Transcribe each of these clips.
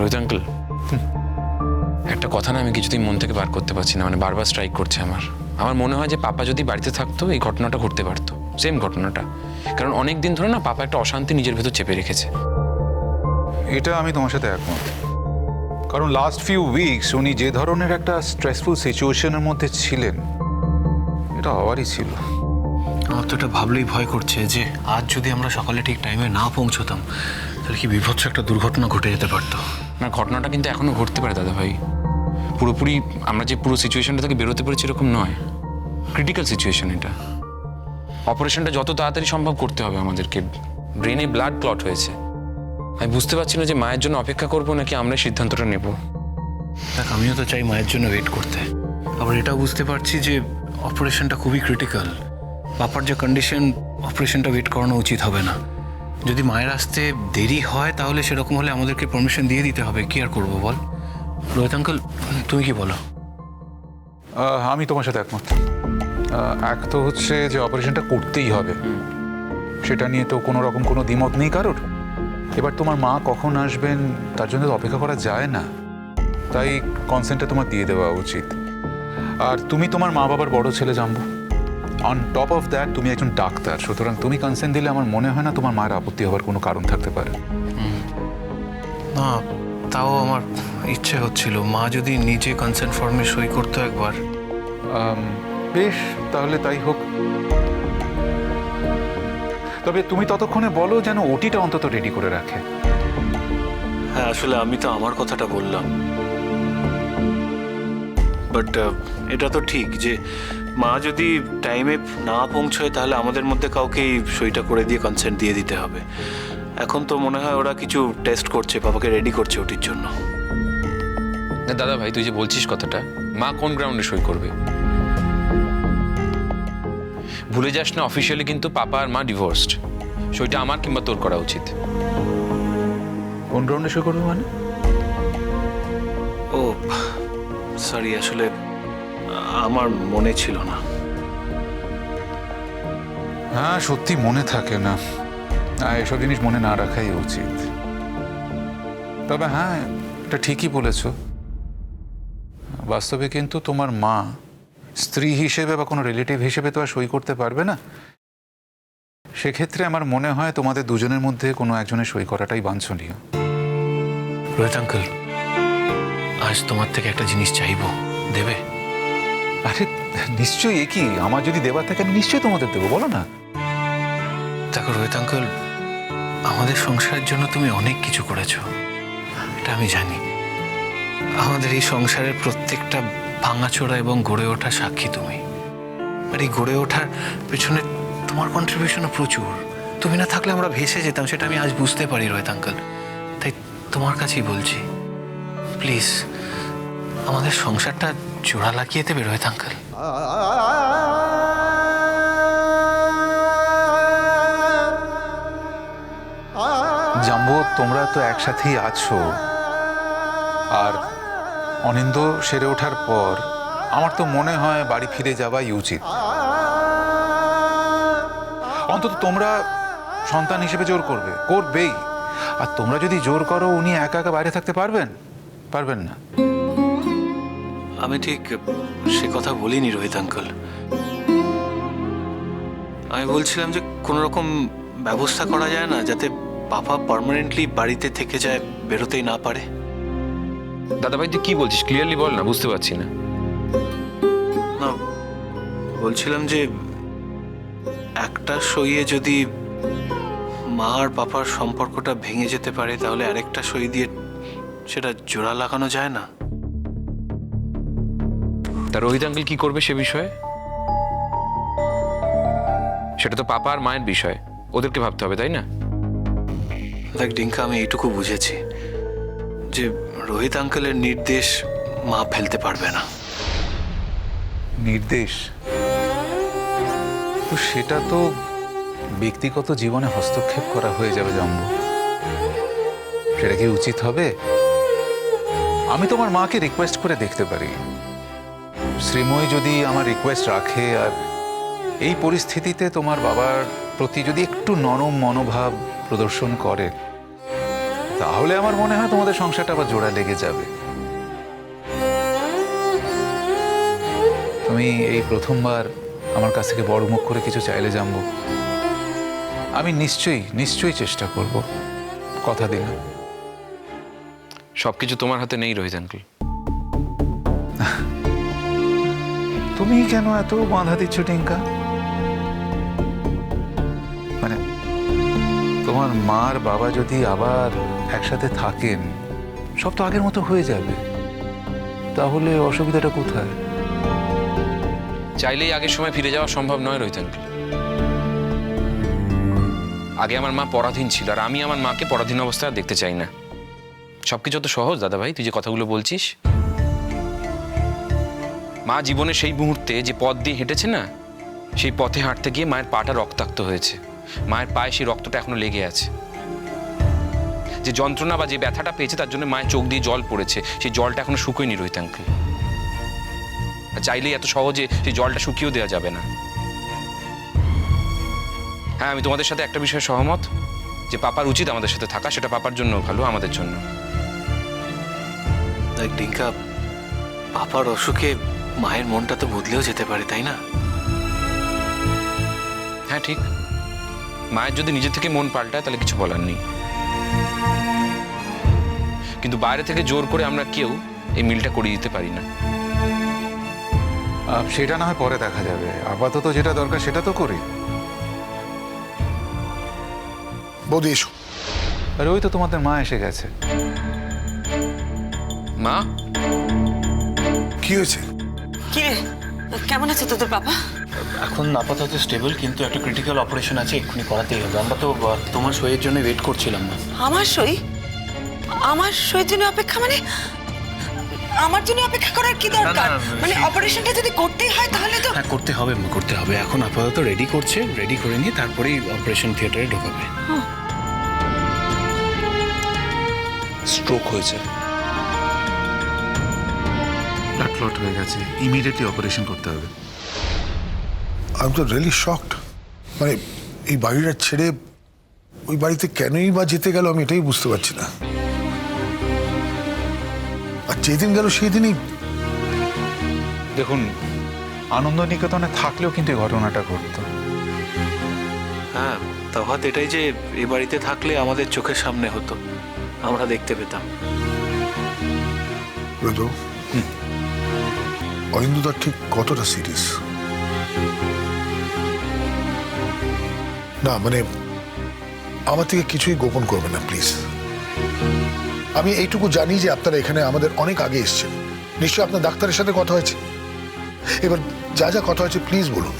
Rohit uncle একটা কথা না আমি কিছুদিন মন থেকে বার করতে পারছি না মানে বারবার স্ট্রাইক করছে আমার। আমার মনে হয় যে পাপা যদি বাড়িতে থাকতো এই ঘটনাটা ঘটতে পারতো। সেম ঘটনাটা। কারণ অনেক দিন ধরে না পাপা একটা অশান্তি নিজের ভেতর চেপে রেখেছে। এটা আমি তোমার সাথে একমত। কারণ লাস্ট ফিউ উইকস উনি যে ধরনের একটা স্ট্রেসফুল সিচুয়েশনের মধ্যে ছিলেন এটা হওয়ারই ছিল। আমার তো এটা ভাবলেই ভয় করছে যে আজ যদি আমরা সকালে ঠিক টাইমে না পৌঁছতাম তাহলে কি বিভৎস একটা দুর্ঘটনা ঘটে যেতে পারতো। না, ঘটনাটা কিন্তু এখনও ঘটতে পারে দাদা ভাই পুরোপুরি আমরা যে পুরো সিচুয়েশনটা থেকে বেরোতে পেরেছি এরকম নয়। ক্রিটিক্যাল সিচুয়েশন এটা। অপারেশনটা যত তাড়াতাড়ি সম্ভব করতে হবে আমাদেরকে। ব্রেনে ব্লাড ক্লট হয়েছে। আমি বুঝতে পারছি না যে মায়ের জন্য অপেক্ষা করব নাকি আমরা সিদ্ধান্তটা নেব। দেখ, আমিও তো চাই মায়ের জন্য ওয়েট করতে। আবার এটাও বুঝতে পারছি যে অপারেশনটা খুবই ক্রিটিক্যাল বাপার যে কন্ডিশন অপারেশনটা ওয়েট করানো উচিত হবে না। যদি মায়ের আসতে দেরি হয়, তাহলে সেরকম হলে আমাদেরকে পারমিশন দিয়ে দিতে হবে। কি আর করব বল? রোহিত আঙ্কেল তুমি কি বলো? আমি তোমার সাথে একমত। এক তো হচ্ছে যে অপারেশনটা করতেই হবে। সেটা নিয়ে তো কোনো রকম কোনো দ্বিমত নেই কারোর। এবার তোমার মা কখন আসবেন, তার জন্য তো অপেক্ষা করা যায় না। তাই কনসেন্টটা তোমার দিয়ে দেওয়া উচিত। আর তুমি তোমার মা বাবার বড় ছেলে জানব অন টপ অফ দ্যাট তুমি একজন ডাক্তার সুতরাং তুমি কনসেন্ট দিলে আমার মনে হয় না তোমার মায়ের আপত্তি হওয়ার কোনো কারণ থাকতে পারে। না তাও আমার ইচ্ছে হচ্ছিল। মা যদি নিজে কনসেন্ট ফর্মে সই করতো একবার। বেশ তাহলে তাই হোক। তবে তুমি ততক্ষণে বলো যেন ওটিটা অন্তত রেডি করে রাখে। হ্যাঁ আসলে আমি তো আমার কথাটা বললাম। বাট এটা তো ঠিক যে মা যদি টাইমে না পৌঁছয় তাহলে আমাদের মধ্যে কাউকেই সইটা করে দিয়ে কনসেন্ট দিয়ে দিতে হবে। এখন তো মনে হয় ওরা কিছু টেস্ট করছে বাবাকে রেডি করছে ওটির জন্য। না দাদা ভাই তুই যে বলছিস কথাটা মা কোন গ্রাউন্ডে সই করবে? ভুলে যাস না অফিসিয়ালি কিন্তু পাপা আর মা ডিভোর্সড সইটা আমার কিংবা তোর করা উচিত। কোন গ্রাউন্ডে সই করবে মানে? ও সরি আসলে আমার মনে ছিল না। হ্যাঁ সত্যি মনে থাকে না। এসব জিনিস মনে না রাখাই উচিত। তবে হ্যাঁ এটা ঠিকই বলেছ। বাস্তবে কিন্তু তোমার মা স্ত্রী হিসেবে বা কোনো রিলেটিভ হিসেবে তো আর সই করতে পারবে না। সেক্ষেত্রে আমার মনে হয় তোমাদের দুজনের মধ্যে কোনো একজনের সই করাটাই বাঞ্ছনীয়। রোহিত আঙ্কেল আজ তোমার থেকে একটা জিনিস চাইব। আরে, নিশ্চয়ই এ কি? আমার যদি দেবার থাকে, আমি নিশ্চয়ই তোমাদের দেবো, বলো না। দেখো, রোহিত আঙ্কেল, আমাদের সংসারের জন্য তুমি অনেক কিছু করেছ। এটা আমি জানি। আমাদের এই সংসারের প্রত্যেকটা ভাঙাচোরা এবং গড়ে ওঠা সাক্ষী তুমি। আর এই গড়ে ওঠার পেছনে তোমার কন্ট্রিবিউশনও প্রচুর। তুমি না থাকলে আমরা ভেসে যেতাম, সেটা আমি আজ বুঝতে পারি, রোহিত আঙ্কেল। তাই তোমার কাছেই বলছি প্লিজ আমাদের সংসারটা জোড়া লাগিয়ে দেবে রোহিত আঙ্কেল। জাম্বো, তোমরা তো একসাথেই আছো। আর অনিন্দ সেরে ওঠার পর আমার তো মনে হয় বাড়ি ফিরে যাওয়াই উচিত। অন্তত তোমরা সন্তান হিসেবে জোর করবে, করবেই। আর তোমরা যদি জোর করো, উনি একা একা বাইরে থাকতে পারবেন? পারবেন না। আমি ঠিক সে কথা বলিনি রোহিত আঙ্কল। আমি বলছিলাম যে কোনো রকম ব্যবস্থা করা যায় না যাতে পাপা পার্মানেন্টলি বাড়িতে থেকে যায় বেরোতেই না পারে। দাদা ভাই তুই কি বলছিস? ক্লিয়ারলি বল না বুঝতে পারছি না। না বলছিলাম যে একটা সইয়ে যদি মা আর পাপার সম্পর্কটা ভেঙে যেতে পারে তাহলে আরেকটা সই দিয়ে সেটা জোড়া লাগানো যায় না? তা রোহিত আঙ্কেল কি করবে সে বিষয়ে? সেটা তো পাপা আর মায়ের বিষয়। ওদেরকে ভাবতে হবে তাই না? দেখ ডিঙ্কা আমি এইটুকু বুঝেছি যে রোহিত আঙ্কেলের নির্দেশ মা ফেলতে পারবে না। নির্দেশ? তো সেটা তো ব্যক্তিগত জীবনে হস্তক্ষেপ করা হয়ে যাবে জম্বু। সেটা কি উচিত হবে? আমি তোমার মাকে রিকোয়েস্ট করে দেখতে পারি। শ্রীময়ী যদি আমার রিকোয়েস্ট রাখে, আর এই পরিস্থিতিতে তোমার বাবার প্রতি যদি একটু নরম মনোভাব প্রদর্শন করে, তাহলে আমার মনে হয় তোমাদের সংসারটা আবার জোড়া লেগে যাবে। তুমি এই প্রথমবার আমার কাছ থেকে বড় মুখ করে কিছু চাইলে জানব। আমি নিশ্চয়ই নিশ্চয়ই চেষ্টা করব। কথা দিলাম। সব কিছু তোমার হাতে নেই রোহিত আঙ্কেল তুমি কেন এত বাধা দিচ্ছ, টিঙ্কা? মানে তোমার মার বাবা যদি আবার একসাথে থাকেন, সব তো আগের মতো হয়ে যাবে। তাহলে অসুবিধাটা কোথায়? চাইলেই আগের সময় ফিরে যাওয়া সম্ভব নয় রোহিত আগে আমার মা পরাধীন ছিল, আর আমি আমার মাকে পরাধীন অবস্থায় দেখতে চাই না। সবকিছু তো সহজ দাদা ভাই তুই যে কথাগুলো বলছিস। মা জীবনে সেই মুহূর্তে যে পথ দিয়ে হেঁটেছে না, সেই পথে হাঁটতে গিয়ে মায়ের পাটা রক্তাক্ত হয়েছে। মায়ের পায়ে সেই রক্তটা এখনও লেগে আছে। যে যন্ত্রণা বা যে ব্যথাটা পেয়েছে, তার জন্য মায়ের চোখ দিয়ে জল পড়েছে। সেই জলটা এখনও শুকোয়নি রোহিত আঙ্কেল আর চাইলেই এত সহজে সেই জলটা শুকিয়েও দেওয়া যাবে না। হ্যাঁ আমি তোমাদের সাথে একটা বিষয়ে সহমত, যে পাপার উচিত আমাদের সাথে থাকা, সেটা পাপার জন্য ভালো, আমাদের জন্য। পাপার অসুখে মায়ের মনটা তো বদলেও যেতে পারে তাই না? হ্যাঁ ঠিক। মায়ের যদি নিজে থেকে মন পাল্টায় তাহলে কিছু বলার নেই। কিন্তু বাইরে থেকে জোর করে আমরা কেউ এই মিলটা করিয়ে দিতে পারি না। সেটা না হয় পরে দেখা যাবে। আপাতত যেটা দরকার সেটা তো করি। বৌদি এসো। আর ওই তো তোমাদের মা এসে গেছে। মা? কি হয়েছে? কি? রে কেমন আছে তোদের বাবা? এখন আপাতত স্টেবল কিন্তু একটা ক্রিটিক্যাল অপারেশন আছে এক্ষুনি করাতেই হবে। আমরা তো তোমার সইয়ের জন্য ওয়েট করছিলাম। না আমার সই? আমার সইয়ের জন্য অপেক্ষা মানে? আমার জন্য অপেক্ষা করার কি দরকার? মানে অপারেশনটা যদি করতেই হয় তাহলে তো হ্যাঁ করতে হবে করতে হবে। এখন আপাতত রেডি করছে রেডি করে নিয়ে তারপরেই অপারেশন থিয়েটারে ঢোকাবে। স্ট্রোক হয়েছে। ব্লাড ক্লট হয়ে গেছে। ইমিডিয়েটলি অপারেশন করতে হবে। আমি তো রিয়েলি শকড মানে এই বাড়িটা ছেড়ে ওই বাড়িতে কেনই বা যেতে গেল আমি এটাই বুঝতে পারছি না। আর যেদিন গেল সেই দিনই দেখুন আনন্দ নিকেতনে থাকলেও কিন্তু এই ঘটনাটা ঘটতো। হ্যাঁ তফাৎ এটাই যে এই বাড়িতে থাকলে আমাদের চোখের সামনে হতো। আমরা দেখতে পেতাম। বুঝলো অরিন্দুদার ঠিক কতটা সিরিয়াস না মানে আমার থেকে কিছুই গোপন করবে না প্লিজ আমি এইটুকু জানি যে আপনারা এখানে আমাদের অনেক আগে এসেছেন। নিশ্চয়ই আপনার ডাক্তারের সাথে কথা হয়েছে। এবার যা যা কথা হয়েছে প্লিজ বলুন।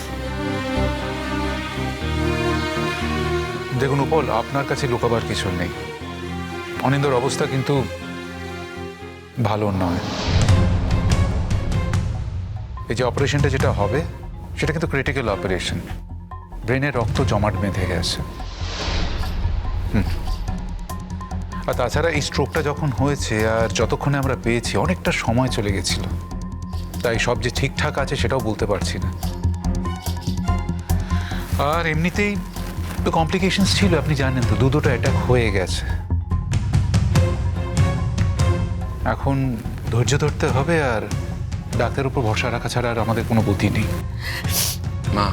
দেখুন উপল, আপনার কাছে লুকাবার কিছু নেই। অনিন্দর অবস্থা কিন্তু ভালো নয়। এই যে অপারেশনটা যেটা হবে, সেটা কিন্তু ক্রিটিক্যাল অপারেশন ব্রেনে রক্ত জমাট বেঁধে গেছে। হুম। আর তাছাড়া এই স্ট্রোকটা যখন হয়েছে, আর যতক্ষণে আমরা পেয়েছি, অনেকটা সময় চলে গেছিল। তাই সব যে ঠিকঠাক আছে, সেটাও বলতে পারছি না। আর এমনিতেই একটু কমপ্লিকেশনস ছিল, আপনি জানেন তো দু দুটো অ্যাটাক হয়ে গেছে। এখন ধৈর্য ধরতে হবে, আর ডাক্তারের উপর ভরসা রাখা ছাড়া আর আমাদের কোনো গতি নেই। মা।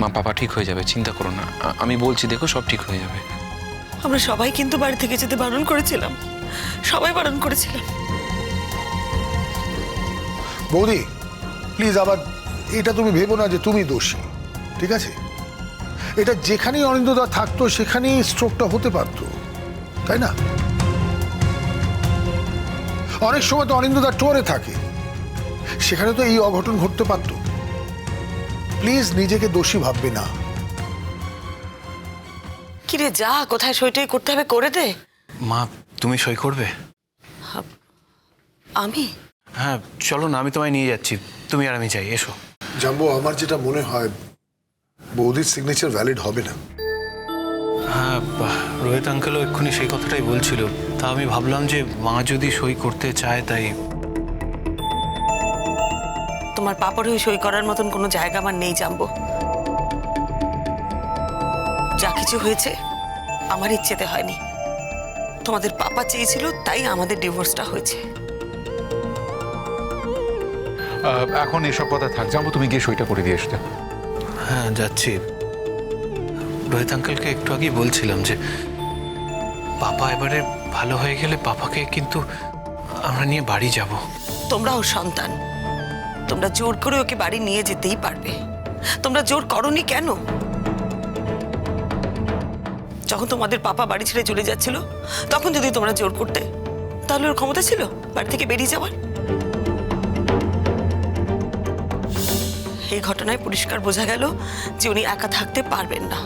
মা পাপা ঠিক হয়ে যাবে চিন্তা করো না। আমি বলছি দেখো সব ঠিক হয়ে যাবে। আমরা সবাই কিন্তু বাড়ি থেকে যেতে বারণ করেছিলাম। সবাই বারণ করেছিলাম। বৌদি প্লিজ আবার এটা তুমি ভেবো না যে তুমি দোষী ঠিক আছে? এটা যেখানেই অনিন্দদা থাকতো সেখানেই স্ট্রোকটা হতে পারতো তাই না? অনেক সময় তো অনিন্দদা টোরে থাকে। সেখানে তো এই অঘটন ঘটতে পারতো। প্লিজ নিজেকে দোষী ভাববে না। কি রে যা কোথায় সইটাই করতে হবে করে দে। মা তুমি সই করবে? আমি? হ্যাঁ চলো না আমি তোমায় নিয়ে যাচ্ছি। তুমি আর আমি যাই এসো। জাম্বো আমার যেটা মনে হয় বৌদির সিগনেচার ভ্যালিড হবে না। হ্যাঁ রোহিত আঙ্কেলও এক্ষুনি সেই কথাটাই বলছিল। তা আমি ভাবলাম যে মা যদি সই করতে চায় তাই তোমার পাপড় হয়ে সই করার মতন কোনো জায়গা আমার নেই জানব যা কিছু হয়েছে আমার ইচ্ছেতে হয়নি। তোমাদের পাপা চেয়েছিল তাই আমাদের ডিভোর্সটা হয়েছে। আহ, এখন এসব কথা থাক। যাব তুমি গিয়ে সইটা করে দিয়ে আসতে হ্যাঁ যাচ্ছি। রোহিত আঙ্কেলকে একটু আগেই বলছিলাম যে, পাপা এবারে ভালো হয়ে গেলে পাপাকে কিন্তু আমরা নিয়ে বাড়ি যাব। তোমরাও সন্তান। তোমরা জোর করে ওকে বাড়ি নিয়ে যেতেই পারবে। তোমরা জোর করনি কেন? যখন তোমাদের পাপা বাড়ি ছেড়ে চলে যাচ্ছিল, তখন যদি তোমরা জোর করতে, তাহলে ওর ক্ষমতা ছিল বাড়ি থেকে বেরিয়ে যাওয়ার। এই ঘটনায় পরিষ্কার বোঝা গেল যে উনি একা থাকতে পারবেন না।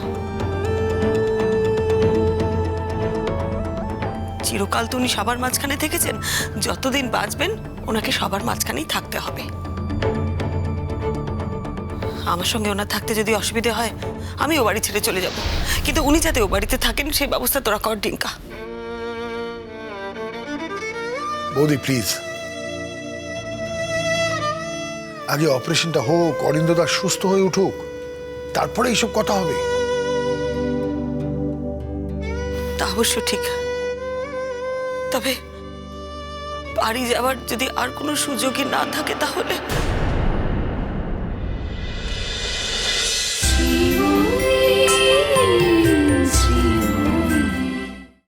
চিরকাল তো উনি সবার মাঝখানে থেকেছেন। যতদিন বাঁচবেন ওনাকে সবার মাঝখানেই থাকতে হবে। আমার সঙ্গে ওনার থাকতে যদি অসুবিধে হয় আমি ও বাড়ি ছেড়ে চলে যাব। কিন্তু উনি যাতে ও বাড়িতে থাকেন সেই ব্যবস্থা তোরা কর ডিঙ্কা। বৌদি প্লিজ আগে অপারেশনটা হোক অরিন্দদা সুস্থ হয়ে উঠুক তারপরে এইসব কথা হবে। তা অবশ্য ঠিক। তবে বাড়ি যাওয়ার যদি আর কোনো সুযোগই না থাকে তাহলে